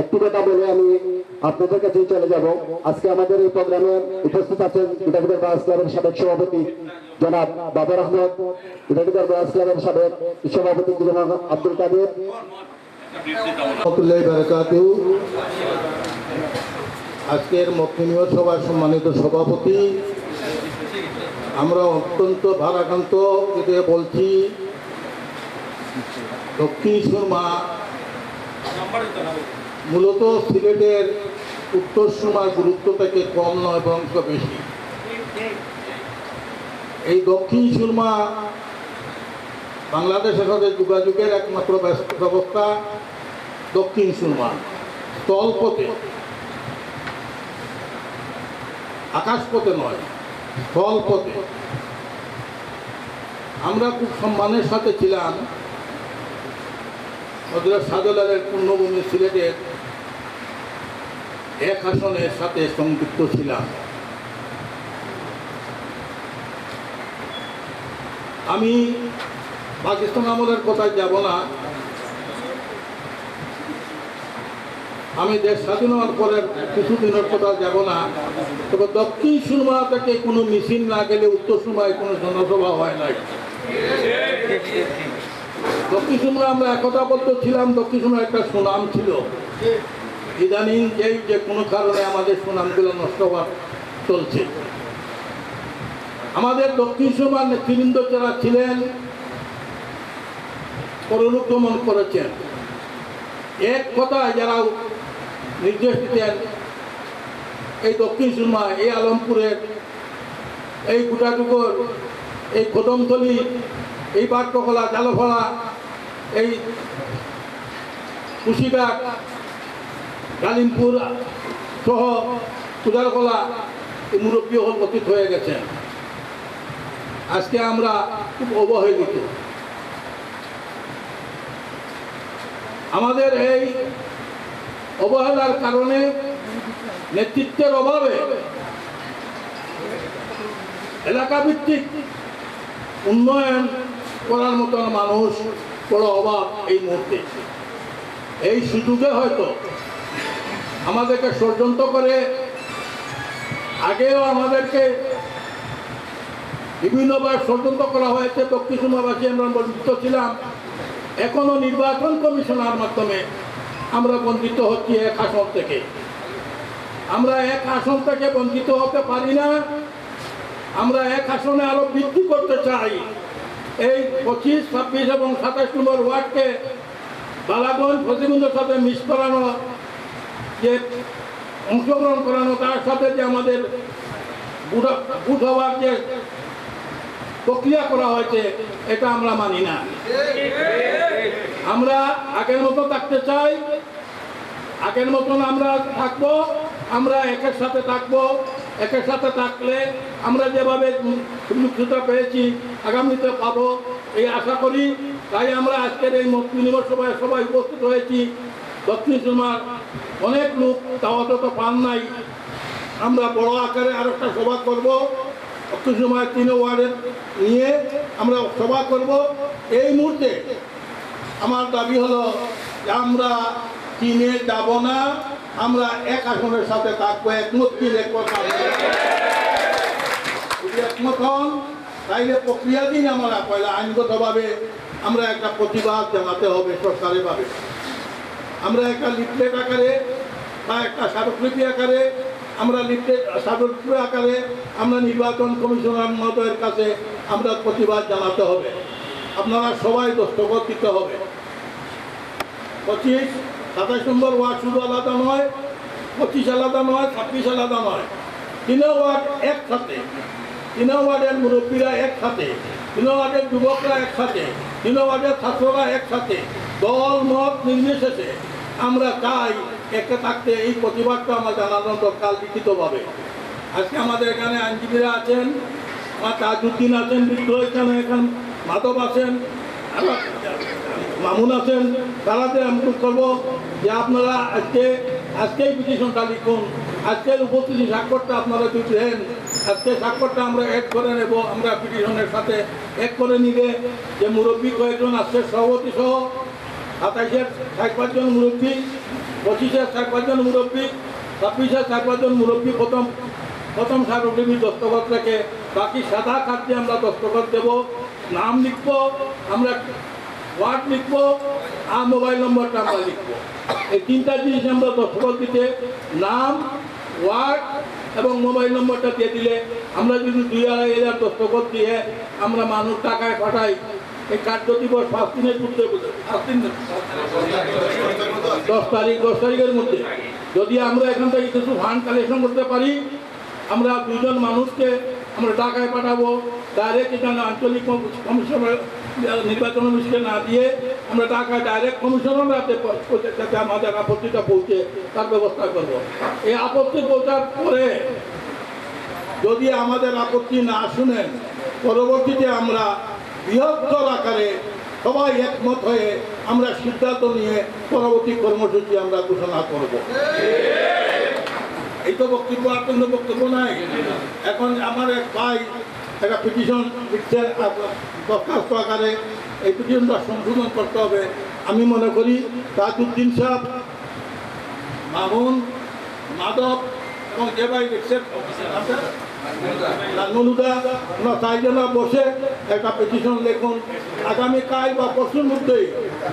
একটি কথা বলে আমি আপনাদের কাছে চলে যাব। আজকে আমাদের এই প্রোগ্রামে উপস্থিত আছেন ইটাকিদার বাস ক্লাবের সাবেক সভাপতি জনাব বাবর আহমদ ইটাকিদার বাস ক্লাবের সাবেক সভাপতি জনাব আব্দুল কাদের। আজকের মতবিনিময় সভার সম্মানিত সভাপতি, আমরা অত্যন্ত ভারাক্রান্ত এতে বলছি দক্ষিণ সুরমা। মূলত সিলেটের উত্তর সুরমার গুরুত্ব থেকে কম নয় বংশ বেশি। এই দক্ষিণ সুরমা বাংলাদেশের সাথে যোগাযোগের একমাত্র ব্যস্ত- ব্যবস্থা দক্ষিণ সুরমা স্থলপথে। আকাশপথে নয়, স্থলপথে। আমরা খুব সম্মানের সাথে ছিলাম। হজরত পূর্ণভূমি সিলেটের এক আসনের সাথে সংযুক্ত ছিলাম। আমি পাকিস্তান আমলের কথায় যাব না। আমি দেশ স্বাধীন হওয়ার পরে কিছুদিনের কথা যাব না। তবে দক্ষিণ সুরমা থেকে কোনো মিছিল না গেলে উত্তর সুরমায় কোনো জনসভা হয় নাই। দক্ষিণ সুরমা আমরা একথা বলতে ছিলাম, দক্ষিণ সুরমা একটা সুনাম ছিল। ইদানিং যেই যে কোনো কারণে আমাদের সুনামগুলো নষ্ট হওয়া চলছে। আমাদের দক্ষিণ সুরমার নেতৃবৃন্দ যারা ছিলেন পরলোকগমন করেছেন। এক কথায় যারা নির্দেশ দিতেন, এই দক্ষিণ সুরমা এই আলমপুরের, এই গুটাটুকর এই কদমতলি, এই বাটকলা জালফলা এই কুশিঘাট কালিমপুর সহ কুদারকলা এই মুরব্বী হল অতীত হয়ে গেছেন আজকে আমরা খুব অবহেলিত। আমাদের এই অবহেলার কারণে নেতৃত্বের অভাবে এলাকা ভিত্তিক উন্নয়ন করার মতন মানুষ বড় অভাব এই মুহূর্তে। এই সুযোগে হয়তো আমাদেরকে ষড়যন্ত্র করে, আগেও আমাদেরকে বিভিন্নবার ষড়যন্ত্র করা হয়েছে দক্ষিণ সুমাবাসী আমরা বঞ্চিত ছিলাম। এখনও নির্বাচন কমিশনার মাধ্যমে আমরা বঞ্চিত হচ্ছি এক আসন থেকে। আমরা এক আসন থেকে বঞ্চিত হতে পারি না। আমরা এক আসনে আরও বৃদ্ধি করতে চাই। এই পঁচিশ, ছাব্বিশ এবং সাতাশ নম্বর ওয়ার্ডকে বালাগঞ্জ প্রতিবন্ধের সাথে মিস করানো অংশগ্রহণ করানো, তার সাথে যে আমাদের হওয়ার যে প্রক্রিয়া করা হয়েছে, এটা আমরা মানি না। আমরা আগের মতো থাকতে চাই, আগের মতন আমরা থাকব, আমরা একের সাথে থাকব, একের সাথে থাকলে আমরা যেভাবে সুযোগটা পেয়েছি, আগামীতে পাবো, এই আশা করি, তাই আমরা আজকের এই মত বিনিময় সভায় সবাই উপস্থিত হয়েছি। দক্ষিণ অনেক লোক তাও অত পান নাই। আমরা বড় আকারে আর একটা সভা করব। দক্ষিণ সুরমার তিন ওয়ার্ডের নিয়ে আমরা সভা করব। এই মুহূর্তে আমার দাবি হলো আমরা চীনে যাব না। আমরা এক আসনের সাথে থাকব, একমত কথা যদি একমত হন, তাইলে প্রক্রিয়া দিন আমরা। পয়লা আইনগতভাবে আমরা একটা প্রতিবাদ জানাতে হবে সরকারের ভাবে আমরা একটা লিফলেট আকারে বা একটা স্মারকলিপি আকারে, আমরা লিফলেট, স্মারকলিপি আকারে আমরা নির্বাচন কমিশনার মহোদয়ের কাছে আমরা প্রতিবাদ জানাতে হবে। আপনারা সবাই দস্তখত দিতে হবে। পঁচিশ, সাতাশ নম্বর ওয়ার্ড শুধু আলাদা নয়, পঁচিশ আলাদা নয়, ছাব্বিশ আলাদা নয়। তিন ওয়ার্ড একসাথে। তিন ওয়ার্ডের মুরব্বীরা একসাথে। তিন ওয়ার্ডের যুবকরা একসাথে। তিন ওয়ার্ডের ছাত্ররা একসাথে। দল, মত নির্বিশেষে। আমরা চাই একে থাকতে এই প্রতিবাদটা আমার জানানো দরকার লিখিতভাবে। আজকে আমাদের এখানে আইনজীবীরা আছেন, আমার তাজউদ্দিন আছেন বৃদ্ধ এখানে এখানে মাধব আছেন মামুন আছেন, তারাতে অনুরোধ করব যে আপনারা আজকে, আজকেই পিটিশনটা লিখুন। আজকের উপস্থিতি স্বাক্ষরটা আপনারা দিচ্ছেন আজকে স্বাক্ষরটা আমরা এক করে নেব, আমরা পিটিশনের সাথে এক করে নিবে। যে মুরব্বী কয়েকজন আসছে সভাপতি সহ সাতাইশের ষাট পাঁচজন মুরব্বী পঁচিশের ষাট পাঁচজন মুরব্বী ছাব্বিশের ষাট পাঁচজন মুরব্বী প্রথম প্রথম সার্বজনীন দস্তখত রেখে বাকি সাদা খাদ্যে আমরা দস্তখত দেব, নাম লিখব, আমরা ওয়ার্ড লিখব, আর মোবাইল নম্বরটা আমরা লিখব। এই তিনটা জিনিস আমরা দস্তখত দিতে, নাম, ওয়ার্ড এবং মোবাইল নম্বরটা দিয়ে দিলে আমরা যদি দুই আড়াই হাজার দস্তখত দিয়ে আমরা মানুষ টাকায় পাঠাই এই কার্য দিবস পাঁচ দিনের মধ্যে দশ তারিখ, দশ তারিখের মধ্যে। যদি আমরা এখান থেকে কিছু ফান্ড কালেকশন করতে পারি, আমরা দুজন মানুষকে আমরা টাকায় পাঠাবো। ডাইরেক্ট এখানে আঞ্চলিক কমিশনার, নির্বাচন অফিসকে না দিয়ে আমরা টাকা ডাইরেক্ট কমিশনার যাতে আমাদের আপত্তিটা পৌঁছে, তার ব্যবস্থা করব। এই আপত্তি পৌঁছার পরে যদি আমাদের আপত্তি না শুনেন, পরবর্তীতে আমরা বৃহত্তর আকারে সবাই একমত হয়ে আমরা সিদ্ধান্ত নিয়ে পরবর্তী কর্মসূচি আমরা ঘোষণা করব। এই তো বক্তব্য আর কোনো বক্তব্য নাই। এখন আমার এক ভাই একটা পিটিশন লিখছেন দরখাস্ত আকারে। এই পিটিশনটা সংশোধন করতে হবে। আমি মনে করি, তাজউদ্দিন সাহ মামুন, মাধব এবং যে ভাই লিখছেন লালমনুদা আমরা চারজনা বসে একটা পিটিশন লিখুন। আগামীকাল বা পরশুর মধ্যেই,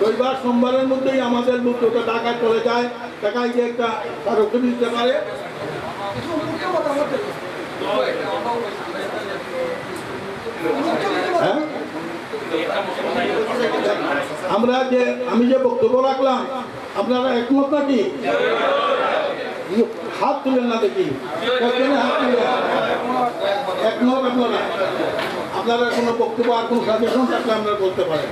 রবিবার, সোমবারের মধ্যেই আমাদের ওটা টাকায় চলে যায়। টাকায় গিয়ে একটা তার দিতে পারে। হ্যাঁ? আমরা যে, আমি যে বক্তব্য রাখলাম, আপনারা একমত নাকি? হাত তুলেন না দেখি। হাত এক আপনারা কোনো বক্তব্য আর কোনো সাজেশন থাকলে আপনারা বলতে পারেন।